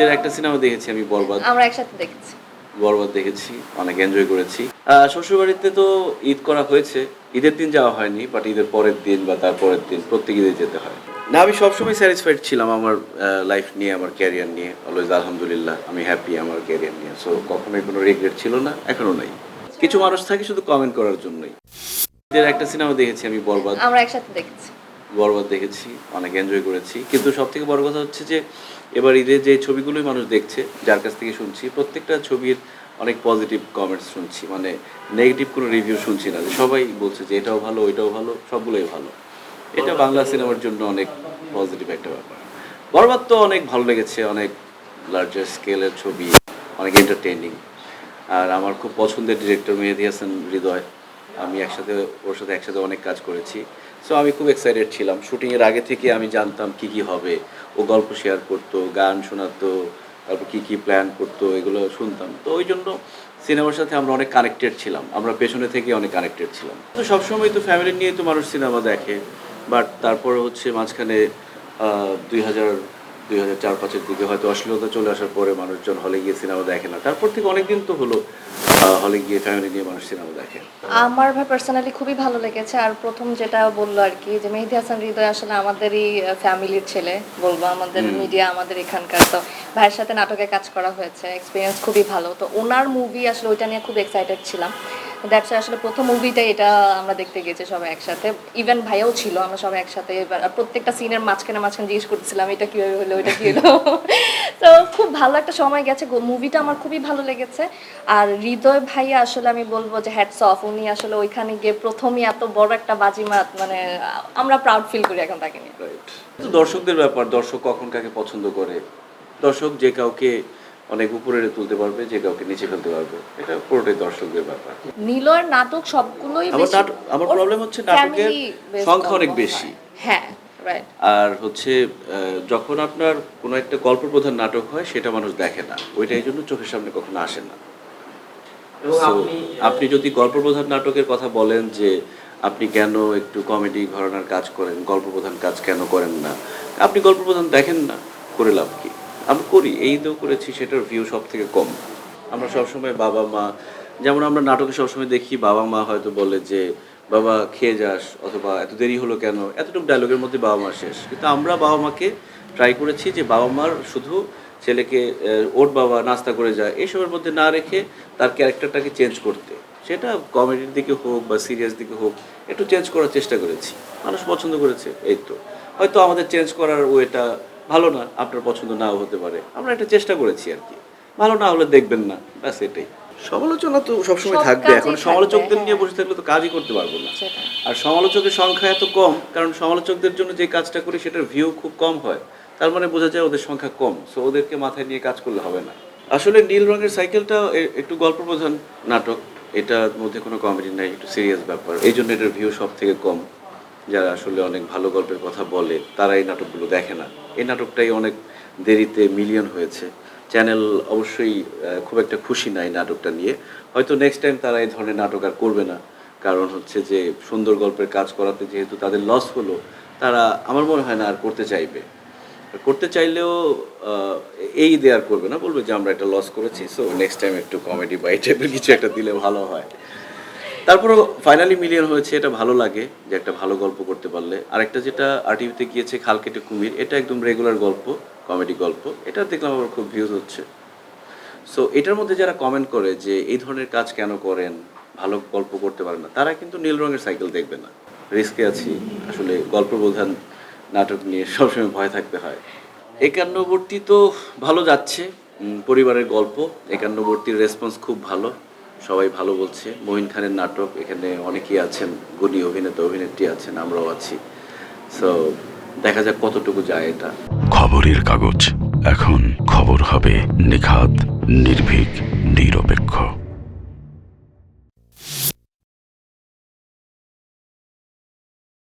ঈদের একটা সিনেমা দেখেছি আমি বরবাদ। আমরা একসাথে দেখেছি। বরবাদ দেখেছি অনেক এনজয় করেছি। শ্বশুরবাড়িতে তো ঈদ করা হয়েছে। ঈদের দিন যাওয়া হয়নি বাট ঈদের পরের দিন বা তার পরের দিন প্রত্যেক ঈদে যেতে হয়। না আমি সবসময় স্যাটিসফাইড ছিলাম আমার লাইফ নিয়ে আমার ক্যারিয়ার নিয়ে। অলওয়েজ আলহামদুলিল্লাহ আমি হ্যাপি আমার ক্যারিয়ার নিয়ে। সো কখনোই কোনো রিগ্রেট ছিল না এখনও নাই। কিছু মানুষ থাকে শুধু কমেন্ট করার জন্যই। ঈদের একটা সিনেমা দেখেছি আমি বরবাদ। আমরা একসাথে দেখেছি। বরবাদ দেখেছি, অনেক এনজয় করেছি। কিন্তু সব থেকে বড় কথা হচ্ছে যে, এবার ঈদের যে ছবিগুলোই মানুষ দেখছে, যার কাছ থেকে শুনছি, প্রত্যেকটা ছবির অনেক পজিটিভ কমেন্টস শুনছি। মানে নেগেটিভ কোনো রিভিউ শুনছি না। যে সবাই বলছে যে এটাও ভালো, ওইটাও ভালো, সবগুলোই ভালো। এটা বাংলা সিনেমার জন্য অনেক পজিটিভ একটা ব্যাপার। বরবাদ তো অনেক ভালো লেগেছে, অনেক লার্জার স্কেলের ছবি, অনেক এন্টারটেইনিং আর আমার খুব পছন্দের ডিরেক্টর মেহেদি হাসান হৃদয়। আমি একসাথে, ওর সাথে একসাথে অনেক কাজ করেছি। সো আমি খুব এক্সাইটেড ছিলাম। শুটিংয়ের আগে থেকে আমি জানতাম কি কি হবে। ও গল্প শেয়ার করতো, গান শোনাতো, তারপর কি কি প্ল্যান করতো, এগুলো শুনতাম। তো ওই জন্য সিনেমার সাথে আমরা অনেক কানেক্টেড ছিলাম। আমরা পেছনে থেকে অনেক কানেক্টেড ছিলাম। তো সবসময় তো ফ্যামিলি নিয়ে তো মানুষ সিনেমা দেখে। বাট তারপরে হচ্ছে মাঝখানে দুই হাজার দুই হাজার চার পাঁচের দিকে হয়তো অশ্লীলতা চলে আসার পরে মানুষজন হলে গিয়ে সিনেমা দেখে না। তারপর থেকে অনেকদিন তো হলো হলে গিয়ে ফ্যামিলি নিয়ে মানুষ সিনেমা দেখে। আমার ভাই পার্সোনালি খুবই ভালো লেগেছে আর প্রথম যেটা বলল আর কি যে মেহেদি হাসান হৃদয় আসলে আমাদেরই ফ্যামিলির ছেলে বলব আমাদের মিডিয়া আমাদের এখানকার। তো ভাইয়ের সাথে নাটকে কাজ করা হয়েছে এক্সপিরিয়েন্স খুবই ভালো। তো ওনার মুভি আসলে ওইটা নিয়ে খুব এক্সাইটেড ছিলাম। দ্যাটস আসলে প্রথম মুভিটাই এটা আমরা দেখতে গেছি সবাই একসাথে। ইভেন ভাইয়াও ছিল আমরা সবাই একসাথে। এবার প্রত্যেকটা সিনের মাঝখানে মাঝখানে জিজ্ঞেস করছিলাম এটা কীভাবে হলো? ওইটা কী হলো? তো ভালো একটা সময় গেছে মুভিটা আমার খুবই ভালো লেগেছে। আর হৃদয় ভাইয়া আসলে আমি বলব যে হ্যাটস অফ উনি আসলে ওইখানে গিয়ে প্রথমই এত বড় একটা বাজিমাত মানে আমরা প্রাউড ফিল করি এখন তাকে নিয়ে। দর্শকদের ব্যাপার দর্শক কখন কাকে পছন্দ করে? দর্শক যে কাউকে অনেক উপরে তুলতে পারবে যে কাউকে নিচে ফেলতে পারবে। এটা পুরোটাই দর্শকদের ব্যাপার। নীলয়ের নাটক সবগুলোই আমার problem হচ্ছে নাটকের সংখ্যা অনেক বেশি। হয়। রাইট আর হচ্ছে যখন আপনার কোনো একটা গল্প প্রধান নাটক হয় সেটা মানুষ দেখে না। ওইটা এই জন্য চোখের সামনে কখনো আসে না। আপনি আপনি যদি গল্প প্রধান নাটকের কথা বলেন যে আপনি কেন একটু কমেডি ঘরানার কাজ করেন গল্প প্রধান কাজ কেন করেন না? আপনি গল্প প্রধান দেখেন না করে লাভ কি? আমরা করি এই তো করেছি সেটার ভিউ সব থেকে কম। আমরা সবসময় বাবা মা যেমন আমরা নাটকে সবসময় দেখি বাবা মা হয়তো বলে যে বাবা, খেয়ে যাস অথবা এত দেরি হলো কেন? এতটুকু ডায়লগের মধ্যে বাবা মা শেষ। কিন্তু আমরা বাবা মাকে ট্রাই করেছি যে বাবা মার শুধু ছেলেকে ওর বাবা নাস্তা করে যায়, এসবের মধ্যে না রেখে তার ক্যারেক্টারটাকে চেঞ্জ করতে। সেটা কমেডির দিকে হোক বা সিরিয়াস দিকে হোক, একটু চেঞ্জ করার চেষ্টা করেছি। মানুষ পছন্দ করেছে, এই তো। হয়তো আমাদের চেঞ্জ করার ওয়েটা ভালো না, আপনার পছন্দ নাও হতে পারে। আমরা একটা চেষ্টা করেছি আর কি। ভালো না হলে দেখবেন না, ব্যাস এটাই। সমালোচনা তো সবসময় থাকবে এখন সমালোচকদের নিয়ে হ্যাঁ। বসে থাকলে তো কাজই করতে পারব না। আর সমালোচকের সংখ্যা এত কম কারণ সমালোচকদের জন্য যে কাজটা করি সেটার ভিউ খুব কম হয়। তার মানে বোঝা যায় ওদের সংখ্যা কম সো ওদেরকে মাথায় নিয়ে কাজ করলে হবে না। আসলে নীল রঙের সাইকেলটা একটু গল্প প্রধান নাটক এটার মধ্যে কোনো কমেডি নাই একটু সিরিয়াস ব্যাপার। এই জন্য এটার ভিউ সব থেকে কম। যারা আসলে অনেক ভালো গল্পের কথা বলে তারা এই নাটকগুলো দেখে না। এই নাটকটাই অনেক দেরিতে মিলিয়ন হয়েছে। চ্যানেল অবশ্যই খুব একটা খুশি না এই নাটকটা নিয়ে। হয়তো নেক্সট টাইম তারা এই ধরনের নাটক আর করবে না। কারণ হচ্ছে যে, সুন্দর গল্পের কাজ করাতে যেহেতু তাদের লস হলো, তারা আমার মনে হয় না আর করতে চাইবে। করতে চাইলেও এই দেয়ার করবে না। বলবে যে, আমরা একটা লস করেছি সো নেক্সট টাইম একটু কমেডি বা এই টাইপের কিছু একটা দিলে ভালো হয়। তারপরও ফাইনালি মিলিয়ন হয়েছে, এটা ভালো লাগে যে, একটা ভালো গল্প করতে পারলে। আরেকটা যেটা আরটিভিতে গিয়েছে খাল কেটে কুমির, এটা একদম রেগুলার গল্প। কমেডি গল্প, এটা দেখলাম আমার খুব ভিউজ হচ্ছে। সো এটার মধ্যে যারা কমেন্ট করে যে এই ধরনের কাজ কেন করেন, ভালো গল্প করতে পারেন না, তারা কিন্তু নীল রঙের সাইকেল দেখবে না। রিস্কে আছি। আসলে গল্প প্রধান নাটক নিয়ে সবসময় ভয় থাকতে হয়। একান্নবর্তী তো ভালো যাচ্ছে পরিবারের গল্প। একান্নবর্তীর রেসপন্স খুব ভালো। সবাই ভালো বলছে। মহিন খানের নাটক, এখানে অনেকেই আছেন। গুণী অভিনেতা, অভিনেত্রী আছেন, আমরাও আছি। সো দেখা যাক কতটুকু যায় এটা। খবরের কাগজ। এখন খবর হবে নিখাত নির্ভীক নিরপেক্ষ।